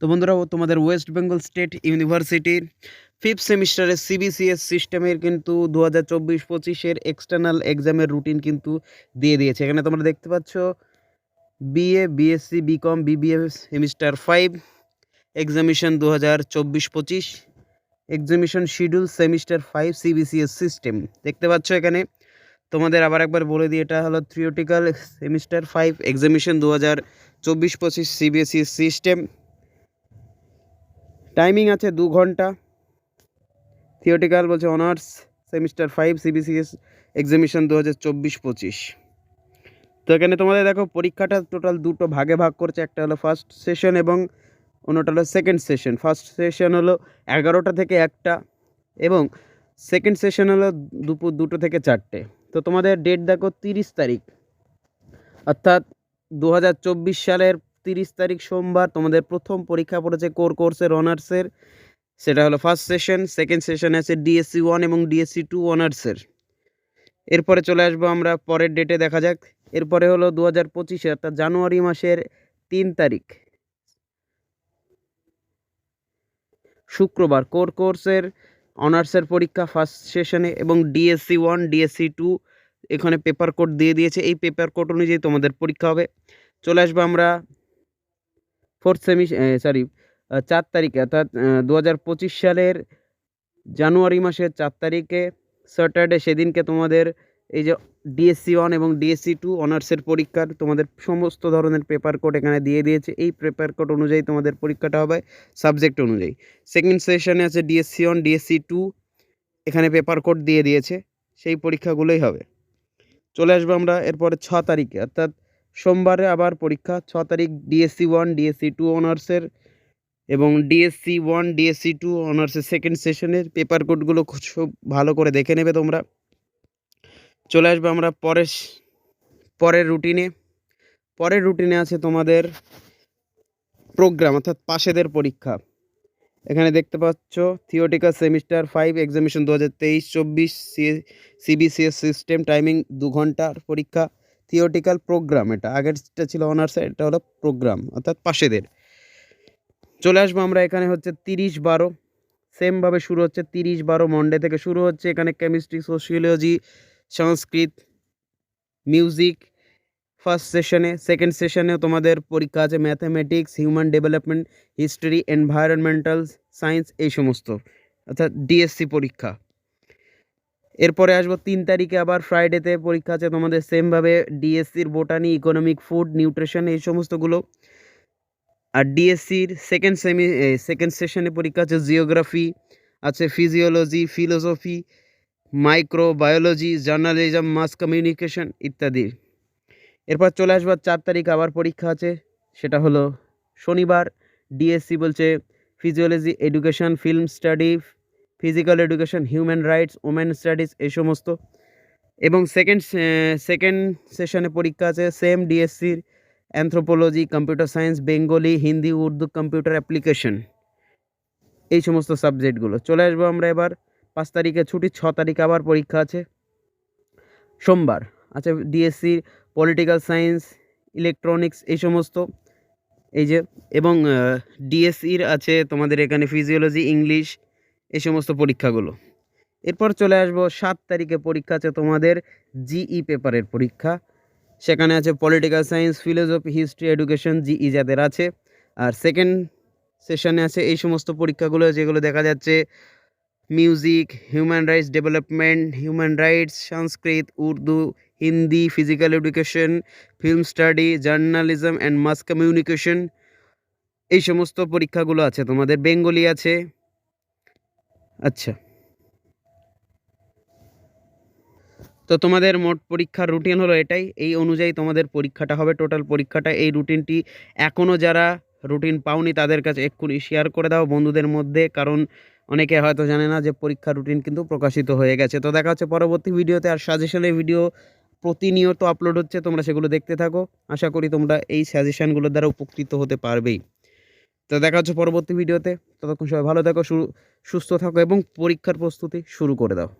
তো বন্ধুরা তোমাদের ওয়েস্ট বেঙ্গল স্টেট ইউনিভার্সিটির ফিফথ সেমিস্টারের সিবিসিএস সিস্টেমের কিন্তু দু হাজার চব্বিশ পঁচিশের এক্সটার্নাল এক্সামের রুটিন কিন্তু দিয়ে দিয়েছে। এখানে তোমরা দেখতে পাচ্ছ BA BSc BCom BBA semester five examination দু হাজার চব্বিশ পঁচিশ examination schedule semester five CBCS system দেখতে পাচ্ছ এখানে, তোমাদের আবার একবার বলে দিই, এটা হলো থিওটিক্যাল সেমিস্টার ফাইভ এক্সামিশন দু হাজার চব্বিশ পঁচিশ সিবিএসই সিস্টেম টাইমিং আছে দু ঘণ্টা। থিওটিক্যাল বলছে honours semester five CBCS examination দু হাজার চব্বিশ পঁচিশ। তো এখানে তোমাদের দেখো, পরীক্ষাটা টোটাল দুটো ভাগে ভাগ করছে, একটা হলো ফার্স্ট সেশন এবং অন্যটা হলো সেকেন্ড সেশন ফার্স্ট সেশন হলো এগারোটা থেকে একটা এবং সেকেন্ড সেশন হলো দুপুর দুটো থেকে চারটে। তো তোমাদের ডেট দেখো তিরিশ তারিখ। অর্থাৎ দু হাজার চব্বিশ সালের তিরিশ তারিখ সোমবার তোমাদের প্রথম পরীক্ষা পড়েছে কোর কোর্সের অনার্সের সেটা হলো ফার্স্ট সেশন সেকেন্ড সেশন আছে ডিএসসি ওয়ান এবং ডিএসসি টু অনার্সের এরপরে চলে আসব আমরা পরের ডেটে দেখা যাক। এরপরে হলো দু হাজার পঁচিশে, অর্থাৎ জানুয়ারি মাসের তিন তারিখ। শুক্রবার কোর কোর্সের অনার্সের পরীক্ষা ফার্স্ট সেশনে এবং ডিএসসি ওয়ান ডিএসসি টু এখানে পেপার কোড দিয়ে দিয়েছে। এই পেপার কোড অনুযায়ী তোমাদের পরীক্ষা হবে। চলে আসব আমরা ফোর্থ সেমি সরি চার তারিখে, অর্থাৎ দু হাজার পঁচিশ সালের জানুয়ারি মাসের চার তারিখে স্যাটারডে সেদিনকে তোমাদের এই যে ডিএসসি ওয়ান এবং ডিএসসি টু অনার্সের পরীক্ষার তোমাদের সমস্ত ধরনের পেপার কোড এখানে দিয়ে দিয়েছে। এই পেপার কোড অনুযায়ী তোমাদের পরীক্ষাটা হবে সাবজেক্ট অনুযায়ী। সেকেন্ড সেশনে আছে ডিএসসি ওয়ান ডিএসসি টু এখানে পেপার কোড দিয়ে দিয়েছে, সেই পরীক্ষাগুলোই হবে। চলে আসব আমরা এরপরে ছ তারিখে, অর্থাৎ সোমবারে আবার পরীক্ষা, ছ তারিখ ডিএসসি ওয়ান ডিএসসি টু অনার্সের এবং ডিএসসি ওয়ান ডিএসসি টু অনার্সের সেকেন্ড সেশনের পেপার কোডগুলো খুব ভালো করে দেখে নেবে তোমরা। চলে আসবে আমরা পরের পরের রুটিনে পরের রুটিনে আছে তোমাদের প্রোগ্রাম অর্থাৎ পাশেদের পরীক্ষা। এখানে দেখতে পাচ্ছ থিওটিক্যাল সেমিস্টার ফাইভ এক্সামিশন দু হাজার তেইশ, চব্বিশ সি সিবিসিএস সিস্টেম টাইমিং দু ঘণ্টার পরীক্ষা। থিওটিক্যাল প্রোগ্রাম এটা আগেরটা ছিল অনার্স এটা হলো প্রোগ্রাম অর্থাৎ পাশেদের। চলে আসব আমরা এখানে হচ্ছে তিরিশ বারো। সেমভাবে শুরু হচ্ছে তিরিশ বারো মন্ডে থেকে শুরু হচ্ছে এখানে chemistry sociology Sanskrit music first সেশনে সেকেন্ড সেশনেও তোমাদের পরীক্ষা আছে mathematics human development history environmental science এই সমস্ত, অর্থাৎ ডিএসসি পরীক্ষা। এরপরে আসব তিন তারিখে আবার ফ্রাইডেতে পরীক্ষা আছে তোমাদের সেমভাবে ডিএসসির বোটানি ইকোনমিক ফুড নিউট্রিশন এই সমস্তগুলো। আর ডিএসসির সেকেন্ড সেমি সেকেন্ড সেশনে পরীক্ষা আছে জিওগ্রাফি আছে physiology philosophy microbiology journalism mass communication ইত্যাদি। এরপর চলে আসবার চার তারিখ আবার পরীক্ষা আছে, সেটা হলো শনিবার। ডিএসসি বলছে physiology education film study physical education human rights women studies এই সমস্ত। এবং সেকেন্ড সেকেন্ড সেশনে পরীক্ষা আছে same ডিএসসির anthropology computer science Bengali Hindi Urdu computer application এই সমস্ত সাবজেক্টগুলো চলে আসব আমরা এবার, পাঁচ তারিখে ছুটি, ছ তারিখে আবার পরীক্ষা আছে। সোমবার আচ্ছা ডিএসসি পলিটিক্যাল সায়েন্স ইলেকট্রনিক্স এই সমস্ত। এই যে, এবং ডিএসসির আছে তোমাদের এখানে ফিজিওলজি ইংলিশ এই সমস্ত পরীক্ষাগুলো। এরপর চলে আসব সাত তারিখে পরীক্ষা আছে তোমাদের জিই পেপারের পরীক্ষা। সেখানে আছে political science philosophy history education GE যাদের আছে। আর সেকেন্ড সেশনে আছে এই সমস্ত পরীক্ষাগুলো যেগুলো দেখা যাচ্ছে music human rights development human rights Sanskrit, Urdu, Hindi physical education film study journalism and mass communication এই সমস্ত পরীক্ষাগুলো আছে তোমাদের। বেঙ্গলি আছে আচ্ছা। তো তোমাদের মোট পরীক্ষার রুটিন হলো এটাই। এই অনুযায়ী তোমাদের পরীক্ষাটা হবে। টোটাল পরীক্ষাটা, এই রুটিনটি এখনও যারা রুটিন পাওনি, তাদের কাছে এক্ষুনি শেয়ার করে দাও বন্ধুদের মধ্যে। কারণ অনেকে হয়তো জানে না যে পরীক্ষার রুটিন কিন্তু প্রকাশিত হয়ে গেছে। তো দেখা হচ্ছে পরবর্তী ভিডিওতে আর সাজেশনের ভিডিও প্রতিনিয়ত আপলোড হচ্ছে। তোমরা সেগুলো দেখতে থাকো। আশা করি তোমরা এই সাজেশানগুলোর দ্বারা উপকৃত হতে পারবেই। তো দেখা হচ্ছে পরবর্তী ভিডিওতে ততক্ষণ সবাই ভালো থাকো সুস্থ থাকো এবং পরীক্ষার প্রস্তুতি শুরু করে দাও।